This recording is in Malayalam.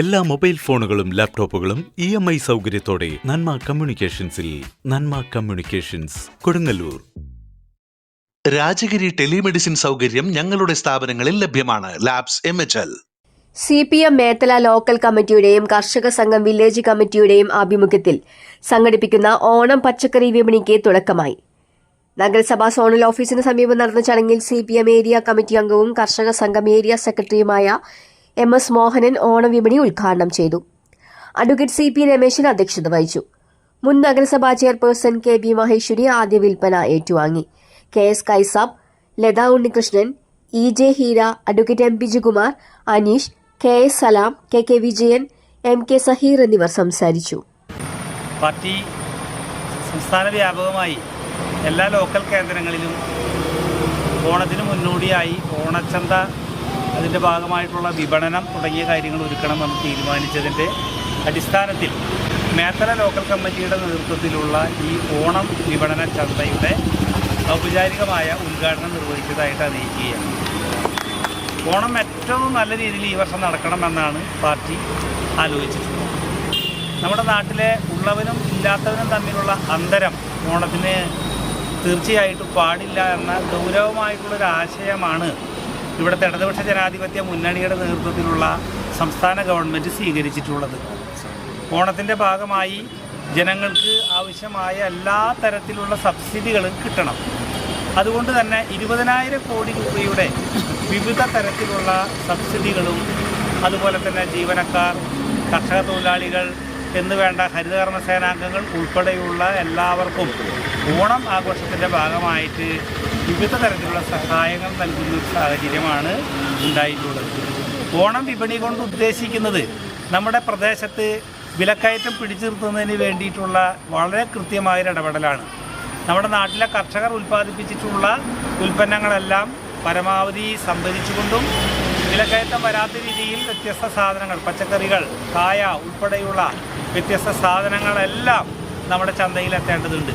എല്ലാ മൊബൈൽ ഫോണുകളും ലാപ്ടോപ്പുകളും ഇ എം ഐ സൗകര്യത്തോടെ നന്മ കമ്മ്യൂണിക്കേഷൻസിൽ നന്മ കമ്മ്യൂണിക്കേഷൻസ് കൊടുങ്ങല്ലൂർ. രാജഗിരി ടെലിമെഡിസിൻ സൗകര്യം ഞങ്ങളുടെ സ്ഥാപനങ്ങളിൽ ലഭ്യമാണ്. Labs M H L. C P M Methala local കമ്മിറ്റിയുടെയും കർഷക സംഘം വില്ലേജ് കമ്മിറ്റിയുടെയും ആഭിമുഖ്യത്തിൽ സംഘടിപ്പിക്കുന്ന ഓണം പച്ചക്കറി വിപണിക്ക് തുടക്കമായി. നഗരസഭാ സോണൽ ഓഫീസിന് സമീപം നടന്ന ചടങ്ങിൽ C P M area committee അംഗവും കർഷക സംഘം ഏരിയ സെക്രട്ടറിയുമായ എം എസ് മോഹനൻ ഓണവിപണി ഉദ്ഘാടനം ചെയ്തു. അഡ്വക്കേറ്റ് സി പി രമേശൻ അധ്യക്ഷത വഹിച്ചു. മുൻ നഗരസഭാ ചെയർപേഴ്സൺ കെ ബി മഹേശ്വരി ആദ്യ വിൽപ്പന ഏറ്റുവാങ്ങി. K S Kaisab Latha Unnikrishnan E J Heera advocate M P Jikumar Aneesh K S Salam K K Vijayan M K Saheer എന്നിവർ സംസാരിച്ചു. പാർട്ടി സംസ്ഥാന വ്യാപകമായി എല്ലാ ലോക്കൽ കേന്ദ്രങ്ങളിലും ഓണത്തിന് മുന്നോടിയായി ഓണച്ചന്ത അതിന്റെ ഭാഗമായിട്ടുള്ള വിപണനം തുടങ്ങിയ കാര്യങ്ങൾ ഒരുക്കണം ഒരുക്കണമെന്ന് തീരുമാനിച്ചതിന്റെ അടിസ്ഥാനത്തിൽ മേത്തല ലോക്കൽ കമ്മിറ്റിയുടെ നേതൃത്വത്തിലുള്ള ഈ ഓണം വിപണന ചന്തയുടെ ഔപചാരികമായ ഉദ്ഘാടനം നിർവഹിച്ചതായിട്ട് അറിയിക്കുകയാണ് ഓണം ഏറ്റവും നല്ല രീതിയിൽ ഈ വർഷം നടക്കണമെന്നാണ് പാർട്ടി ആലോചിച്ചിട്ടുള്ളത്. നമ്മുടെ നാട്ടിലെ ഉള്ളവനും ഇല്ലാത്തവനും തമ്മിലുള്ള അന്തരം ഓണത്തിന് തീർച്ചയായിട്ടും പാടില്ല എന്ന ഗൗരവമായിട്ടുള്ളൊരു ആശയമാണ് ഇവിടുത്തെ ഇടതുപക്ഷ ജനാധിപത്യ മുന്നണിയുടെ നേതൃത്വത്തിലുള്ള സംസ്ഥാന ഗവൺമെന്റ് സ്വീകരിച്ചിട്ടുള്ളത്. ഓണത്തിന്റെ ഭാഗമായി ജനങ്ങൾക്ക് ആവശ്യമായ എല്ലാ തരത്തിലുള്ള സബ്സിഡികളും കിട്ടണം. അതുകൊണ്ട് തന്നെ ഇരുപതിനായിരം കോടി രൂപയുടെ വിവിധ തരത്തിലുള്ള സബ്സിഡികളും അതുപോലെ തന്നെ ജീവനക്കാർ കർഷക തൊഴിലാളികൾ എന്ന് വേണ്ട ഹരിതകർമ്മ സേനാംഗങ്ങൾ ഉൾപ്പെടെയുള്ള എല്ലാവർക്കും ഓണം ആഘോഷത്തിന്റെ ഭാഗമായിട്ട് വിവിധ തരത്തിലുള്ള സഹായങ്ങൾ നൽകുന്ന ഒരു സാഹചര്യമാണ് ഉണ്ടായിട്ടുള്ളത്. ഓണം വിപണി കൊണ്ട് ഉദ്ദേശിക്കുന്നത് നമ്മുടെ പ്രദേശത്ത് വിലക്കയറ്റം പിടിച്ചു നിർത്തുന്നതിന് വേണ്ടിയിട്ടുള്ള വളരെ കൃത്യമായൊരു ഇടപെടലാണ്. നമ്മുടെ നാട്ടിലെ കർഷകർ ഉൽപ്പാദിപ്പിച്ചിട്ടുള്ള ഉൽപ്പന്നങ്ങളെല്ലാം പരമാവധി സംഭരിച്ചുകൊണ്ടും വിലക്കയറ്റം വരാത്ത രീതിയിൽ വ്യത്യസ്ത സാധനങ്ങൾ പച്ചക്കറികൾ കായ ഉൾപ്പെടെയുള്ള വ്യത്യസ്ത സാധനങ്ങളെല്ലാം നമ്മുടെ ചന്തയിൽ എത്തേണ്ടതുണ്ട്.